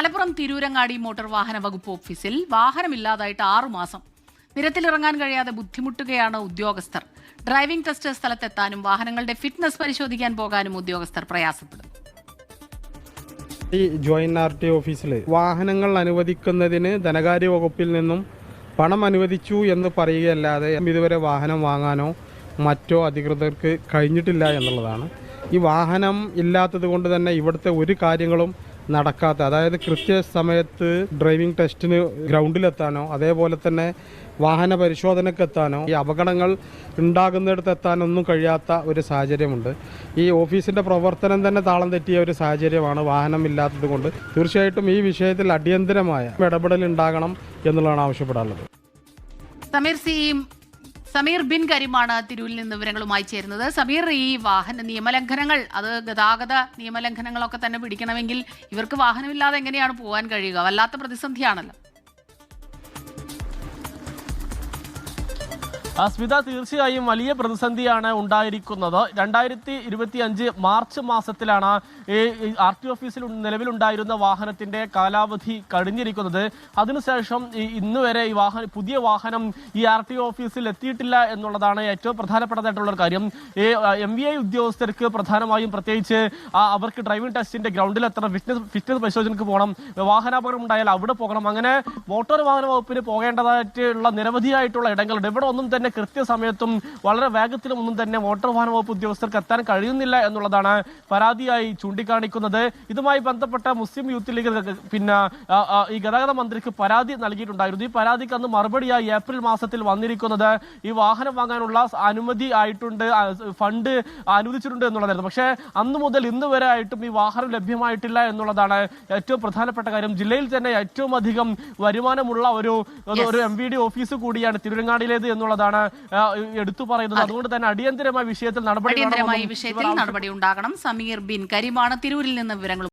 Malappuram Tirurangadi motor വാഹന വകുപ്പ് ഓഫീസിൽ വാഹനമില്ലാതായിട്ട് ആറുമാസം നിരത്തിലിറങ്ങാൻ കഴിയാതെ ബുദ്ധിമുട്ടുകയാണ് ഉദ്യോഗസ്ഥർ. ഡ്രൈവിംഗ് ടെസ്റ്റ് സ്ഥലത്തെത്താനും വാഹനങ്ങളുടെ ഫിറ്റ്നസ് പരിശോധിക്കാൻ പോകാനും ഉദ്യോഗസ്ഥർ പ്രയാസപ്പെടും. ഈ ജോയിന്റ് ആർ ടി ഓഫീസിൽ വാഹനങ്ങൾ അനുവദിക്കുന്നതിന് ധനകാര്യ വകുപ്പിൽ നിന്നും പണം അനുവദിച്ചു എന്ന് പറയുകയല്ലാതെ ഇതുവരെ വാഹനം വാങ്ങാനോ മറ്റോ അധികൃതർക്ക് കഴിഞ്ഞിട്ടില്ല എന്നുള്ളതാണ്. ഈ വാഹനം ഇല്ലാത്തത് കൊണ്ട് തന്നെ ഇവിടുത്തെ ഒരു കാര്യങ്ങളും നടക്കാത്ത അതായത് കൃത്യസമയത്ത് ഡ്രൈവിംഗ് ടെസ്റ്റിന് ഗ്രൗണ്ടിലെത്താനോ അതേപോലെ തന്നെ വാഹന പരിശോധനയ്ക്ക് എത്താനോ ഈ അപകടങ്ങൾ ഉണ്ടാകുന്നിടത്ത് എത്താനൊന്നും കഴിയാത്ത ഒരു സാഹചര്യമുണ്ട്. ഈ ഓഫീസിന്റെ പ്രവർത്തനം തന്നെ താളം തെറ്റിയ ഒരു സാഹചര്യമാണ് വാഹനം ഇല്ലാത്തത് കൊണ്ട് തീർച്ചയായിട്ടും ഈ വിഷയത്തിൽ അടിയന്തരമായ ഇടപെടൽ ഉണ്ടാകണം എന്നുള്ളതാണ് ആവശ്യപ്പെടാനുള്ളത്. സമീർ ബിൻ കരീമാണ് തിരൂരിൽ നിന്ന് വിവരങ്ങളുമായി ചേരുന്നത്. സമീർ ഈ വാഹന നിയമലംഘനങ്ങൾ അത് ഗതാഗത നിയമലംഘനങ്ങളൊക്കെ തന്നെ പിടിക്കണമെങ്കിൽ ഇവർക്ക് വാഹനമില്ലാതെ എങ്ങനെയാണ് പോകാൻ കഴിയുക? വല്ലാത്ത പ്രതിസന്ധിയാണല്ലോ. ആ, സ്മിത തീർച്ചയായും വലിയ പ്രതിസന്ധിയാണ് ഉണ്ടായിരിക്കുന്നത്. രണ്ടായിരത്തി ഇരുപത്തി അഞ്ച് മാർച്ച് മാസത്തിലാണ് ഈ ആർ ടി ഓഫീസിൽ നിലവിലുണ്ടായിരുന്ന വാഹനത്തിന്റെ കാലാവധി കഴിഞ്ഞിരിക്കുന്നത്. അതിനുശേഷം ഇന്ന് വരെ ഈ വാഹനം പുതിയ വാഹനം ഈ ആർ ടി ഓഫീസിൽ എത്തിയിട്ടില്ല എന്നുള്ളതാണ് ഏറ്റവും പ്രധാനപ്പെട്ടതായിട്ടുള്ള കാര്യം. ഈ എം വി ഐ ഉദ്യോഗസ്ഥർക്ക് പ്രധാനമായും പ്രത്യേകിച്ച് അവർക്ക് ഡ്രൈവിംഗ് ടെസ്റ്റിന്റെ ഗ്രൗണ്ടിൽ എത്തണം ഫിറ്റ്നസ് ഫിറ്റ്നസ് പരിശോധനയ്ക്ക് പോകണം വാഹനാപകടം ഉണ്ടായാൽ അവിടെ പോകണം അങ്ങനെ മോട്ടോർ വാഹന വകുപ്പിന് പോകേണ്ടതായിട്ടുള്ള നിരവധിയായിട്ടുള്ള ഇടങ്ങളുണ്ട്. ഇവിടെ ഒന്നും തന്നെ കൃത്യസമയത്തും വളരെ വേഗത്തിലും ഒന്നും തന്നെ മോട്ടോർ വാഹന വകുപ്പ് ഉദ്യോഗസ്ഥർക്ക് എത്താൻ കഴിയുന്നില്ല എന്നുള്ളതാണ് പരാതിയായി ചൂണ്ടിക്കാണിക്കുന്നത്. ഇതുമായി ബന്ധപ്പെട്ട മുസ്ലിം യൂത്ത് ലീഗ് പിന്നെ ഈ ഗതാഗത മന്ത്രിക്ക് പരാതി നൽകിയിട്ടുണ്ടായിരുന്നു. ഈ പരാതിക്ക് അന്ന് മറുപടിയായി ഏപ്രിൽ മാസത്തിൽ വന്നിരിക്കുന്നത് ഈ വാഹനം വാങ്ങാനുള്ള അനുമതി ആയിട്ടുണ്ട് ഫണ്ട് അനുവദിച്ചിട്ടുണ്ട് എന്നുള്ളതായിരുന്നു. പക്ഷേ അന്ന് മുതൽ ഇന്ന് വരെ ആയിട്ടും ഈ വാഹനം ലഭ്യമായിട്ടില്ല എന്നുള്ളതാണ് ഏറ്റവും പ്രധാനപ്പെട്ട കാര്യം. ജില്ലയിൽ തന്നെ ഏറ്റവും അധികം വരുമാനമുള്ള ഒരു ഒരു- എം ഓഫീസ് കൂടിയാണ് തിരുവനങ്ങാടിയിലേത് എന്നുള്ളതാണ് ആ, എടുത്തു പറയുന്നത്. അതുകൊണ്ട് തന്നെ അടിയന്തരമായ വിഷയത്തിൽ നടപടി അടിയന്തരമായി വിഷയത്തിൽ നടപടി ഉണ്ടാകണം. സമീർ ബിൻ കരീമാണ് തിരൂരിൽ നിന്ന് വിവരങ്ങൾ